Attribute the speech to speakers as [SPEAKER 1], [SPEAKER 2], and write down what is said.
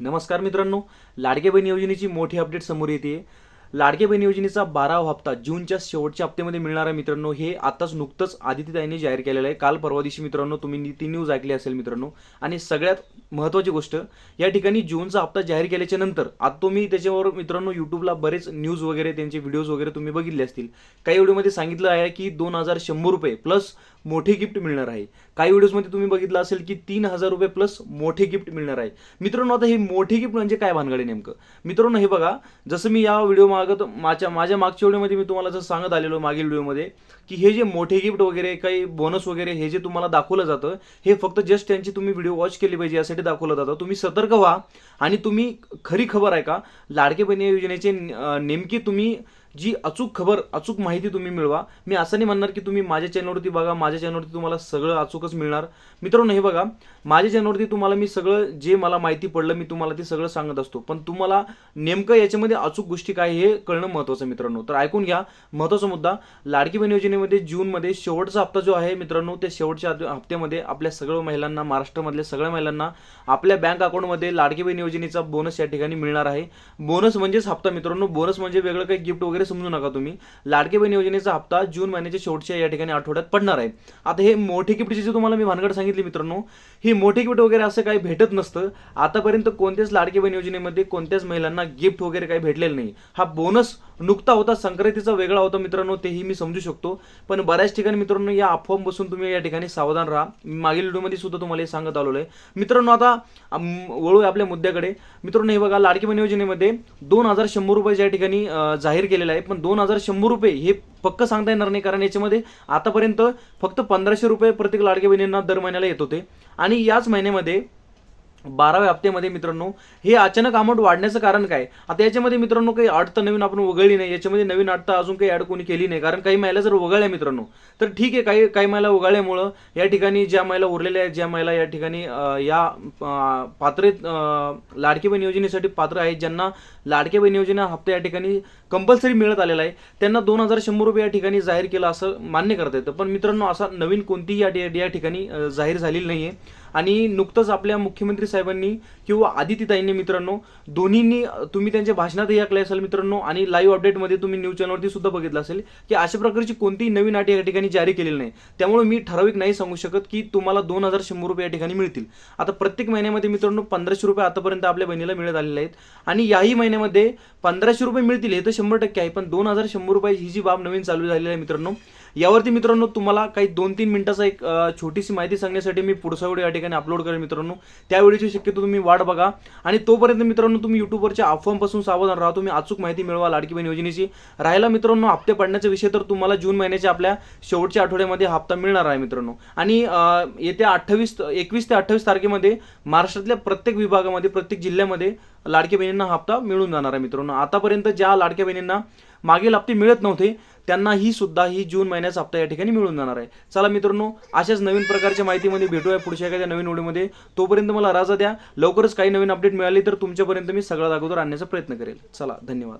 [SPEAKER 1] नमस्कार मित्रांनो लाडके बहीण योजनेची मोठी अपडेट समोर येते. लाडके बहीण योजनेचा बारावा हप्ता जूनच्या शेवटच्या हप्त्यामध्ये मिळणार आहे मित्रांनो हे आताच नुकतंच आदित्यताईंनी जाहीर केलेलं आहे. काल परवा दिवशी मित्रांनो तुम्ही ती न्यूज ऐकली असेल मित्रांनो. आणि सगळ्यात महत्त्वाची गोष्ट या ठिकाणी जूनचा हप्ता जाहीर केल्याच्यानंतर आता तुम्ही त्याच्यावर मित्रांनो युट्यूबला बरेच न्यूज वगैरे त्यांचे व्हिडिओज वगैरे तुम्ही बघितले असतील. काही व्हिडिओमध्ये सांगितलं आहे की दोन हजार शंभर रुपये प्लस मोठे गिफ्ट मिळणार आहे. काही व्हिडिओजमध्ये तुम्ही बघितलं असेल की तीन हजार रुपये प्लस मोठे गिफ्ट मिळणार आहे. मित्रांनो आता हे मोठे गिफ्ट म्हणजे काय भानगड आहे नेमकं? मित्रांनो हे बघा जसं मी या व्हिडिओ मागत माझ्या माझ्या मागच्या व्हिडिओमध्ये मी तुम्हाला जसं सांगत आलेलो मागील व्हिडिओमध्ये की हे जे मोठे गिफ्ट वगैरे काही बोनस वगैरे हे जे तुम्हाला दाखवलं जातं हे फक्त जस्ट त्यांची तुम्ही व्हिडिओ वॉच केली पाहिजे करण्यासाठी दाखवलं जातं. तुम्ही सतर्क व्हा आणि तुम्ही खरी खबर आहे का लाडके बहिणी योजनेचे नेमकी तुम्ही जी अचूक खबर अचूक माहिती तुम्ही मिळवा. मी असं नाही म्हणणार की तुम्ही माझ्या चॅनलवरती बघा माझ्या चॅनलवरती तुम्हाला सगळं अचूकच मिळणार. मित्रांनो हे बघा माझ्या चॅनलवरती तुम्हाला मी सगळं जे मला माहिती पडलं मी तुम्हाला ते सगळं सांगत असतो. पण तुम्हाला नेमकं याच्यामध्ये अचूक गोष्टी काय हे कळणं महत्त्वाचं मित्रांनो. तर ऐकून घ्या महत्त्वाचा मुद्दा लाडकी बहीण योजनेमध्ये जूनमध्ये शेवटचा हप्ता जो आहे मित्रांनो त्या शेवटच्या हप्त्यामध्ये आपल्या सगळ्या महिलांना महाराष्ट्रामधल्या सगळ्या महिलांना आपल्या बँक अकाउंटमध्ये लाडकी बहीण योजनेचा बोनस या ठिकाणी मिळणार आहे. बोनस म्हणजेच हप्ता मित्रांनो. बोनस म्हणजे वेगळं काही गिफ्ट वगैरे समजू नका तुम्ही. लाडके बहीण योजनेचा हप्ता जून महिन्याच्या शेवटच्या या ठिकाणी आठवड्यात पडणार आहे. आता हे मोठे गिफ्टचे जे तुम्हाला मी भानगड सांगितली मित्रांनो ही मोठे गिफ्ट वगैरे असं काही भेटत नसतं. आतापर्यंत कोणत्याच लाडके बहीण योजनेमध्ये कोणत्याच महिलांना गिफ्ट वगैरे काही भेटलेलं नाही. हा बोनस नुकता होता संक्रांतीचा वेगळा होता मित्रांनो तेही मी समजू शकतो. पण बऱ्याच ठिकाणी मित्रांनो या अफवाम बसून तुम्ही या ठिकाणी सावधान राहा. मागील व्हिडिओमध्ये सुद्धा तुम्हाला हे सांगत आलेलो आहे मित्रांनो आता अम, वळू आपल्या मुद्द्याकडे. मित्रांनो हे बघा लाडकी बहीण योजनेमध्ये दोन हजार शंभर रुपये या ठिकाणी जाहीर केलेला आहे. पण दोन हजार शंभर रुपये हे पक्क सांगता येणार नाही कारण याच्यामध्ये आतापर्यंत फक्त पंधराशे रुपये प्रत्येक लाडक्या बहिणींना दर महिन्याला येत होते. आणि याच महिन्यामध्ये बाराव्या हप्त्यामध्ये मित्रांनो हे अचानक अमाऊंट वाढण्याचं कारण काय? आता याच्यामध्ये मित्रांनो काही अडतं नवीन आपण वगळली नाही. याच्यामध्ये नवीन अडतं अजून काही ॲड कोणी केली नाही. कारण काही महिला जर वगळल्या मित्रांनो तर ठीक आहे काही काही महिला वगळल्यामुळं या ठिकाणी ज्या महिला उरलेल्या आहेत ज्या महिला या ठिकाणी या पात्रेत अं, लाडकी बहीण योजनेसाठी पात्र आहेत ज्यांना लाडके बहीण योजना हप्ता या ठिकाणी कंपल्सरी मिळत आलेला आहे त्यांना दोन हजार शंभर रुपये या ठिकाणी जाहीर केलं असं मान्य करता येतं. पण मित्रांनो असा नवीन कोणतीही या ठिकाणी जाहीर झालेली नाही आहे आणि नुकतंच आपल्या मुख्यमंत्री साहेबांनी किंवा आदित्यताईंनी मित्रांनो दोन्हींनी तुम्ही त्यांच्या भाषणातही ऐकले असाल मित्रांनो आणि लाईव्ह अपडेटमध्ये तुम्ही न्यूज चॅनलवरती सुद्धा बघितलं असेल की अशा प्रकारची कोणतीही नवीन अट या ठिकाणी जारी केलेली नाही. त्यामुळे मी ठराविक नाही सांगू शकत की तुम्हाला दोन हजार शंभर रुपये या ठिकाणी मिळतील. आता प्रत्येक महिन्यामध्ये मित्रांनो पंधराशे रुपये आतापर्यंत आपल्या बहिणीला मिळत आलेले आहेत. आणि याही महिन्यामध्ये पंधराशे रुपये मिळतील हे तर शंभर टक्के आहे पण दोन हजार शंभर रुपये ही जी बाब नवीन चालू झालेली आहे मित्रांनो यावरती मित्रांनो तुम्हाला काही दोन तीन मिनिटाचा एक छोटीशी माहिती सांगण्यासाठी मी पुढचा व्हिडिओ या ठिकाणी अपलोड करेन मित्रांनो. त्यावेळीची शक्यतो तुम्ही वाट बघा. आणि तोपर्यंत मित्रांनो तुम्ही युट्यूबवरच्या अफवांपासून सावधान राहा. तुम्ही अचूक माहिती मिळवा लाडकी बहीण योजनेची. राहिला मित्रांनो हप्ते पडण्याचा विषय तर तुम्हाला जून महिन्याच्या आपल्या शेवटच्या आठवड्यामध्ये हप्ता मिळणार आहे मित्रांनो. आणि येत्या अठ्ठावीस एकवीस ते अठ्ठावीस तारखेमध्ये महाराष्ट्रातल्या प्रत्येक विभागामध्ये प्रत्येक जिल्ह्यामध्ये लाडक्या बहिणींना हप्ता मिळून जाणार आहे मित्रांनो. आतापर्यंत ज्या लाडक्या बहिणींना मागील हप्ते मिळत नव्हते त्यांना ही सुद्धा ही जून महिन्याचा हप्ता या ठिकाणी मिळून जाणार आहे. चला मित्रांनो अशाच नवीन प्रकारच्या माहितीमध्ये भेटूया पुढच्या एखाद्या नवीन व्हिडिओमध्ये. तोपर्यंत मला राजा द्या. लवकरच काही नवीन अपडेट मिळाली तर तुमच्यापर्यंत मी सगळ्यात अगोदर आणण्याचा प्रयत्न करेल. चला धन्यवाद.